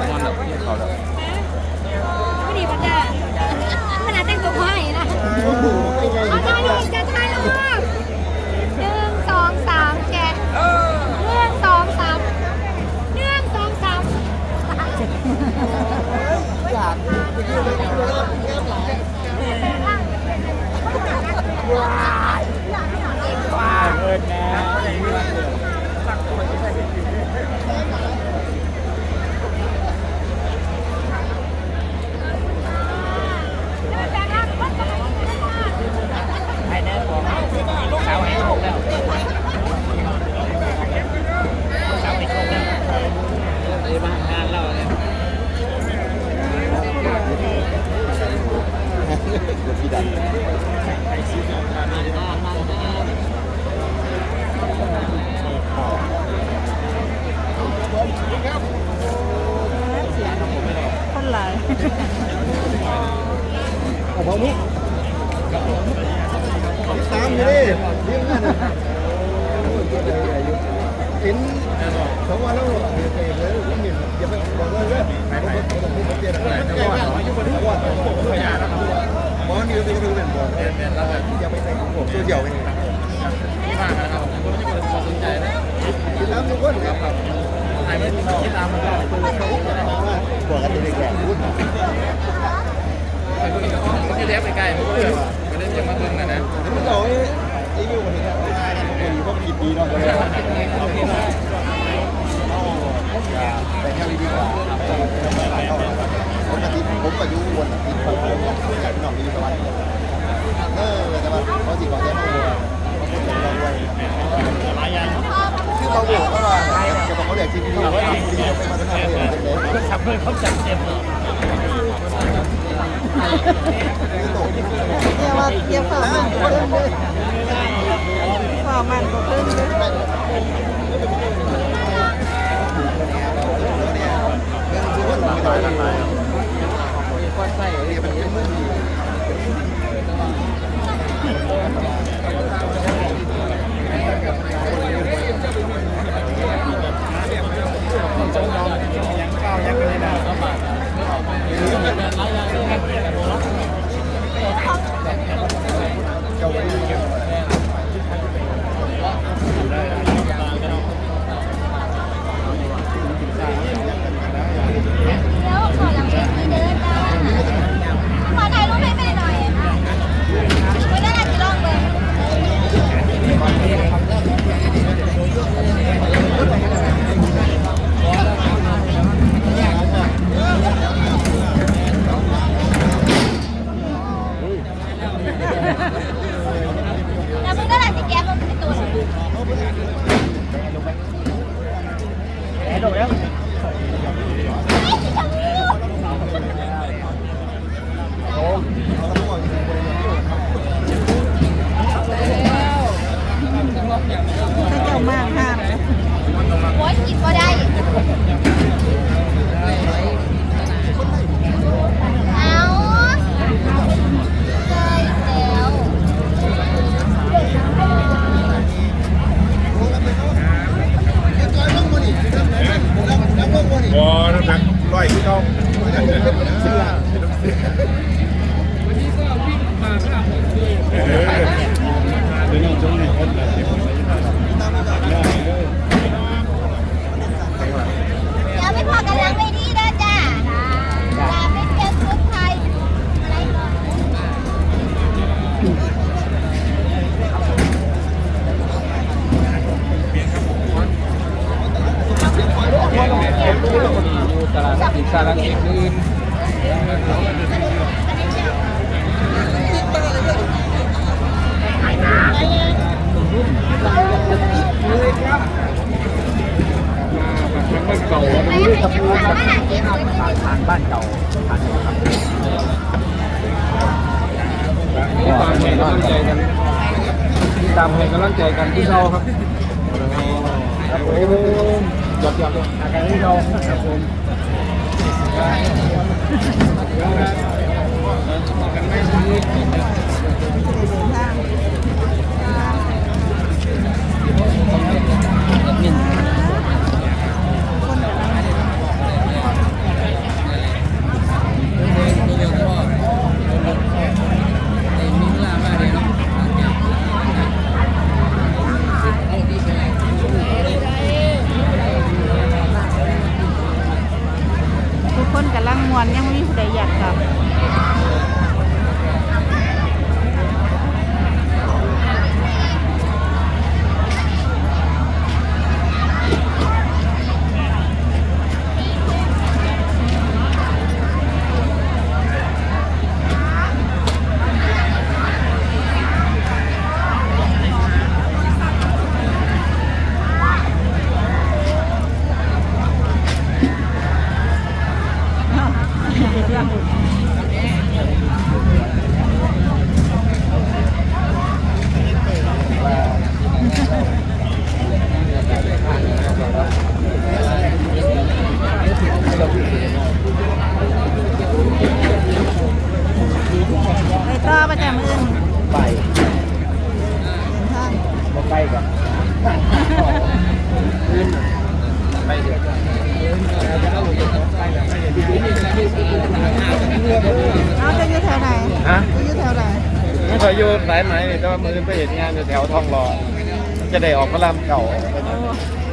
อนแบบเขาแบบ ไม่ดีปัญญาขนาดแต่งตัวให้นะ บ้านงานเราเนี่ย พี่ดัน คนหลาย ของผมนี่ตามอยู่ดิเรื่องนั้นเห็นสองวันแล้วเดี๋ยวไปเลยผมเห็นอย่าไปบอกเลยว่าไหนไหนผมผมเปลี่ยนอะไรแต่ว่าอยู่บนหัวผมไม่อยากน ะหมอนี่ก็เป็นเป็นบอกอย่าไปใส่ผมตัวเดียวเองกินน้ำทุกคนครับไอ้ไม่คิดตามมันก็บอกกันเป็นแก่พูด มันจะเลี้ยไปไกลมันก็เลยไม่ได้จะมาถึงนะนะ มันเอาไอ้วิวคนนี้พวกกี่ปีเนาะแต่แค่ดีกว่าผมอาทิตย์ผมอายุวันอาทิตย์ผมจากหนองมีสวรรค์เออแต่ว่าเขาสิบอกแค่ไม่รู้เราด้วย หลายอย่าง คือเขาบอกว่าจะบอกเขาเรียกจริงเขาว่าจริงเขาไปมาทำอะไรอย่าง เงี้ยก็ทำเพื่อเขาจัดเต็มเลยนี่ตกเดี๋ยวว่าเดี๋ยวฝ่ามันก็เพิ่มเลยฝ่ามันก็เพิ่มเลยเนี่ยคือว่าไม่ได้อะไรก้อนไส้เนี่ยมันเป็นเรื่อ งดีเ đổi không? มาหาเก็บไว้ที่นี่ผ่านบ้านเก่าผ่านครับตามให้กำลังใจกันตามให้กำลังใจกันที่เราครับครับผมหยอดหยอดกันที่เราครับผมกันไม่ดี มาไปกันไป เดี๋ยวเอาจะอยู่แถวไหนฮะจะอยู่แถวไหนไม่เคยอยู่สายไหมนี่แต่ว่ามือไปเห็นงานอยู่แถวทองหล่อจะได้ออกพระรามเก่า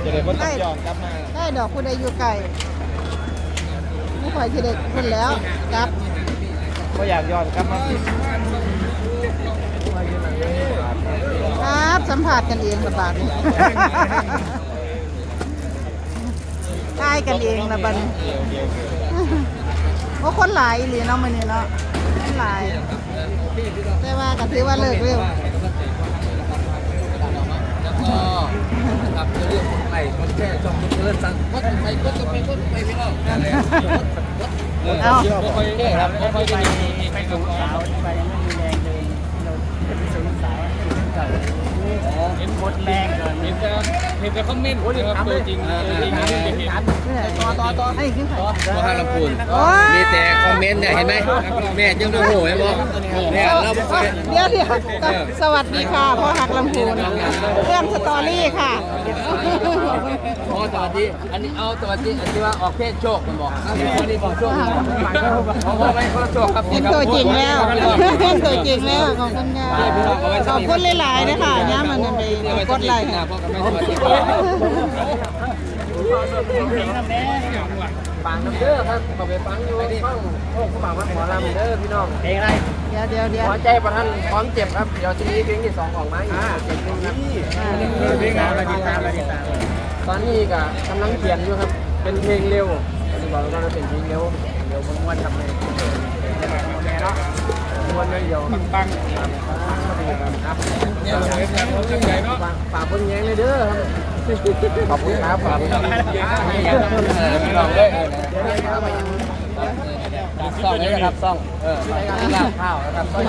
จะได้ก็ต้องยอมกลับมาได้ดอกผู้ใดอยู่ไกลไม่ค่อยที่เด็กคนแล้วครับก็อยากย้อนกลับมาผิดครับสัมผัสกันเองละบาดนี้ ใกล้กันเองละบัดนี้โอ้คนหลายอีหรือเนาะมื้อนี้เนาะคนหลายแต่ว่าก็ถือว่าเลิกเร็วครับเรื่องไปมันแค่จอมเลิศสั่งก็ไปก็ไปก็ไปไม่รอดเอาไม่ค่อยแค่ครับไม่ค่อยไปไปสูงสาวไปยังไม่มีแรงเดินเราเป็นสูงสาว เห็นหมดแรงเลยเห็นจะเห็นจะคอมเมนต์ครับตัวจริงตัวจริงที่เห็นต่อต่อต่อให้ขึ้นไปพ่อฮาลำพูนโอ้ยมีแต่คอมเมนต์เนี่ยเห็นไหมแม่ยังโมโหไหมบอกเนี่ยเราบ่เคยเดี๋ยวเดี๋ยวสวัสดีค่ะพ่อหักลำพูนเรื่องสตอรี่ค่ะพอสวัสดีอันนี้เอาสวัสดีอันที่ว่าออกเพศโชคมันบอกอันนี้บอกโชคเขาบอกไม่คนละโชคครับเห็นตัวจริงแล้วเห็นตัวจริงแล้วขอบคุณค่ะขอบคุณหลายๆนะคะย่ามันไปกดไลค์ค่ะพ่อกับแม่สวัสดีฟังน้ำเด้อครับขอไปฟังอยู่ฟังโอ้เขาบอกว่าหมอลำเด้อพี่น้องเพลงอะไรเดี๋ยวเดี๋ยวเดี๋ยวหัวใจประทันพร้อมเจ็บครับเดี๋ยวจะมีเพลงที่สองของไม้เจ็บเพลงครับเพลงอะไรติดตามอะไรติดตามตอนนี้ก็กำลังเขียนอยู่ครับเป็นเพลงเร็วจะบอกว่าเป็นเพลงเร็วเร็วม้วนๆทำเลยแม่เนาะม้ วนไม่เดียวครับปังครับเนี่ยเราเป็นการเขาตั้งใจเนาะฝากฝากคนแย้งเลยเด้อขอบคุณครับฝากคุณครับพี่น้องเลยซ่องเลยนะครับซ่องเออลาบข้าวนะครับซ่อง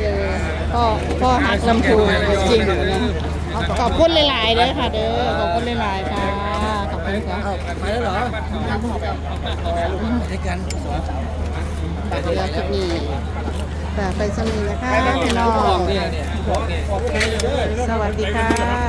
เจอพ่อพ่อหักลำพูจริงขอบคุณหลายๆเด้อค่ะเด้อขอบคุณหลายๆค่ะขอบคุณค่ะไปแล้วเหรอให้กัน ฝากเรือคลิปนี้แต่ไปสมีนะคะพี่น้องเนี่ยเนี่ยสวัสดีค่ะ